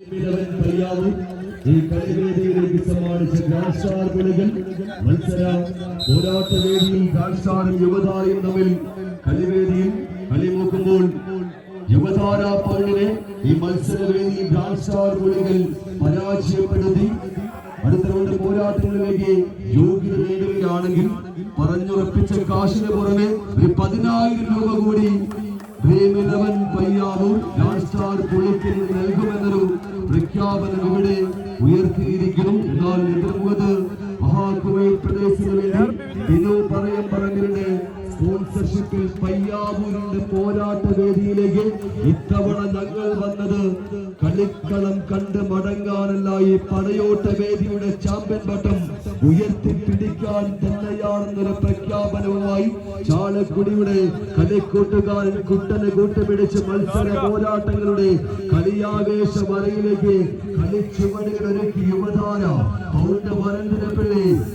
ഈ കളിവേദിയിലേക്ക് സമ്മാനിച്ച grand star വിളികൾ മത്സര പോരാട്ട വേദിയിൽ ഗ്രാൻഡ് സ്റ്റാറും യുവതാരയും തമ്മിൽ കളിവേദിയിൽ കളിമൂക്കുമ്പോൾ യുവതാര പൗളിനെ ഈ മത്സരവേദിയിൽ ഗ്രാൻഡ് സ്റ്റാർ വിളികൾ പരാജയപ്പെടുത്തി അടുത്ത രണ്ട് പോരാട്ടങ്ങളിലേക്ക് യോഗ്യത നേടുകയാണെങ്കിൽ പറഞ്ഞുറപ്പിച്ച കാശിന് പുറമെ ഒരു പതിനായിരം രൂപ കൂടി ഭീമിലവൻ പയ്യാവൂർ സ്റ്റാർ പുള്ളിക്കൽ ഇവിടെ ഉയർത്തിയിരിക്കുന്നു. എന്നാൽ എതിർമുഖത്ത് മഹാകുവൈ പ്രദേശങ്ങളിൽ ബിനു പറയം സ്പോൺസർഷിപ്പിൽ പയ്യാവൂരിന്റെ പോരാട്ട വേദിയിലേക്ക് ഇത്തവണ ഞങ്ങൾ വന്നത് കണ്ട് മടങ്ങാനല്ല ഈ പടയോട്ട വേദിയുടെ ചാമ്പ്യൻ പട്ടം ഉയർത്തിപ്പിടിക്കാൻ തന്നെയാണെന്നൊരു പ്രഖ്യാപനവുമായി ചാളക്കുടിയുടെ കളിക്കൂട്ടുകാരൻ കുട്ടനെ കൂട്ടുപിടിച്ച് മത്സര പോരാട്ടങ്ങളുടെ കളിയാവേശ വരയിലേക്ക് കളിച്ചുവടുകൾ ഒരുക്കി യുവതാര പൗണ്ട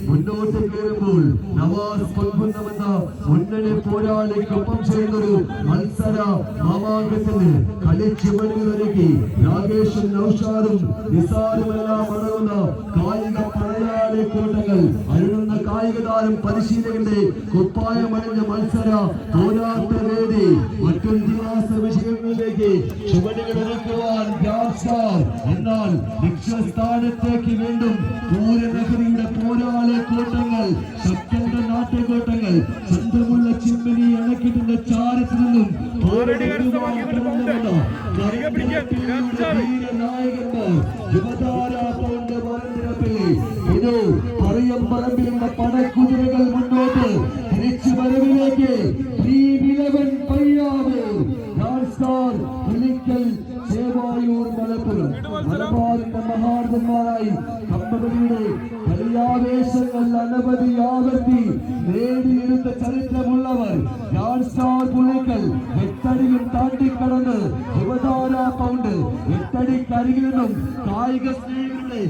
മുന്നോട്ട് കയറുമ്പോൾ നവാസ് മുന്നണി പോരാളിക്കൊപ്പം ചേർന്നൊരു മത്സര മാമാങ്കത്തിന് കളിച്ചുവടുകൾ ഒരുക്കി രാകേഷും നൌഷാദും നിസാറുമെല്ലാം അടങ്ങുന്ന കായിക പടയാളി കൂട്ടങ്ങൾ അരുളുന്ന കായിക താരം പരിശീലകന്റെ കുപ്പായമണിഞ്ഞ മത്സര പോരാട്ട വേദി മറ്റൊരു ഇതിഹാസ വിഷയങ്ങളിലേക്ക് ചുവടുകൾ ഒരുക്കുവാൻ എന്നാൽ ലക്ഷ്യസ്ഥാനത്തേക്ക് വീണ്ടും പൂരനഗരിയുടെ പോരാളി കൂട്ടങ്ങൾ ശക്തന്റെ നാട്ടുകൂട്ടങ്ങൾ തിരിച്ചു വരവിലേക്ക് ഈ വിലവൻ പയ്യാവൂർ സ്റ്റാർ പുലിക്കൽ ചേവായൂർ മലപ്പുറം. മലബാറിന്റെ മഹാർദന്മാരായി കമ്പനിയുടെ കളിയാവേശങ്ങൾ അനവധി ആവർത്തി നേടിയെടുത്ത ചരിത്രമുള്ളവർ പുള്ളിക്കൽ എട്ടടിയും താണ്ടിക്കടന്ന് യുവതാര പൗണ്ട് എട്ടടിക്കരികിൽ നിന്നും കായിക സ്നേഹികളുടെ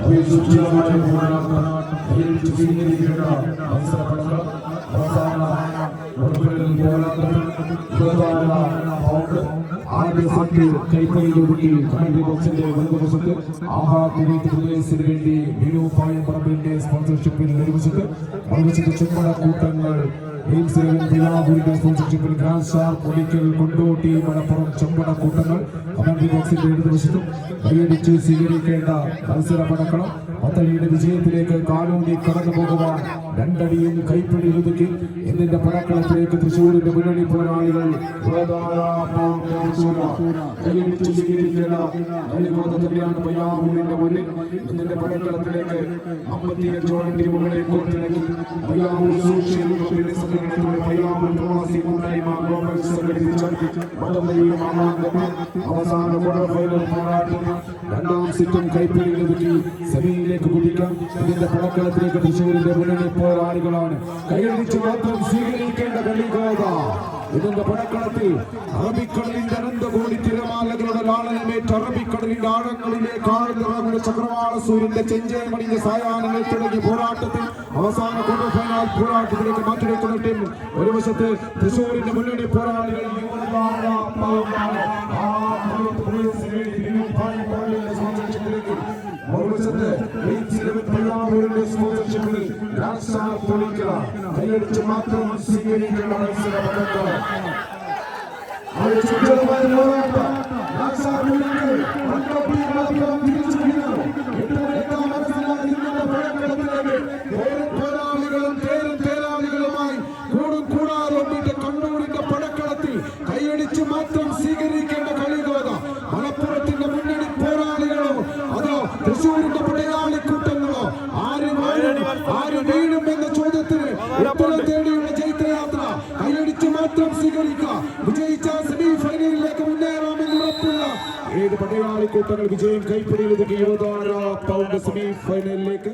അഭിസുചിതമായ പോരാട്ടം നേരിട്ട് സ്വീകരിക്കേണ്ട അവസരപ്പെടുക അവസാന ഉറപ്പുകളിൽ പോരാട്ടം ഇരുപതാര പൗണ്ട് ആദ്യ സെറ്റ് കൈപ്പയിലൊടുക്കി കമന്ററി ബോക്സിന്റെ വലതുവശത്ത് ആഹാ കുവൈത്ത് പ്രദേശത്തിന് വേണ്ടി ബിനു പായം പറമ്പിന്റെ സ്പോൺസർഷിപ്പിൽ നിർവഹിച്ചത് മറുവശത്ത് ചെമ്മട കൂട്ടങ്ങൾ എയിംസ് പിലാപൂരിന്റെ സ്പോൺസർഷിപ്പിൽ ഗ്രാൻഡ് സ്റ്റാർ പൊടിക്കൽ കൊണ്ടോട്ടി മലപ്പുറം ചെമ്പട കൂട്ടങ്ങൾ കമന്ററി ബോക്സിന്റെ ഇടതുവശത്തും കൈയടിച്ച് സ്വീകരിക്കേണ്ട മത്സര പടക്കണം പത്തടിയുടെ വിജയത്തിലേക്ക് കാലൂന്നി കടന്നു രണ്ടടിയും കൈപ്പിടി ഒതുക്കി എന്നിന്റെ പടക്കളത്തിലേക്ക് തൃശൂരിന്റെ മുന്നണി പോരാളികൾ? എന്നിന്റെ പടക്കളത്തിലേക്ക് അമ്പത്തിയഞ്ചോളം ടീമുകളെ കോർത്തിണക്കി പയ്യാവൂർ സോഷ്യൽ സംഘടനയുടെ പയ്യാവൂർ പ്രവാസി കൂട്ടായ്മ ഗ്ലോബൽ സംഘടിപ്പിച്ച വടംവലിയും മാമാങ്കവും അവസാന ക്വാർട്ടർ ഫൈനൽ പോരാട്ടത്തിൽ രണ്ടാം സിറ്റം കൈപ്പിടിയിൽ ഒതുക്കി സെമിയിലേക്ക് കുതിക്കാം. ഇതിന്റെ പടക്കളത്തിലേക്ക് തൃശ്ശൂരിന്റെ മുന്നണി പോരാളികളാണ്. കൈയടിച്ച് മാത്രം സ്വീകരിക്കേണ്ട കളികോത ഇതിന്റെ പടക്കളത്തിൽ അറബിക്കടലിന്റെ അനന്തകോടി തിരമാലകളുടെ ലാളനമേറ്റ് അറബിക്കടലിന്റെ ആഴങ്ങളിലേക്ക് ആഴ്ന്നിറങ്ങുന്ന ചക്രവാള സൂര്യന്റെ ചെഞ്ചേമണിന്റെ സായാഹ്നങ്ങൾ തുടങ്ങിയ പോരാട്ടത്തിൽ അവസാന ക്വാർട്ടർ ഫൈനൽ പോരാട്ടത്തിലേക്ക് മാറ്റിവെക്കുന്ന ടീം ഒരു വശത്ത് തൃശ്ശൂരിന്റെ മുന്നണി പോരാളികൾ യുവതാര കൈയടിച്ച് മാത്രം സ്വീകരിക്കേണ്ട മത്സര പദക്കം അത് ചുറ്റുമായ പോരാട്ടം. കണ്ണൂരിന്റെ പടക്കളത്തിൽ കൈയടിച്ച് മാത്രം സ്വീകരിക്കേണ്ട മാത്രം സ്വീകരിക്കുക വിജയിച്ച സെമി ഫൈനലിലേക്ക് മുന്നേറാമെന്ന് ഉറപ്പുള്ള ഏഴ് പടയാളി കൂട്ടങ്ങൾ വിജയം കൈപ്പിടിയിൽ ഒതുക്കി പൗണ്ട് സെമി ഫൈനലിലേക്ക്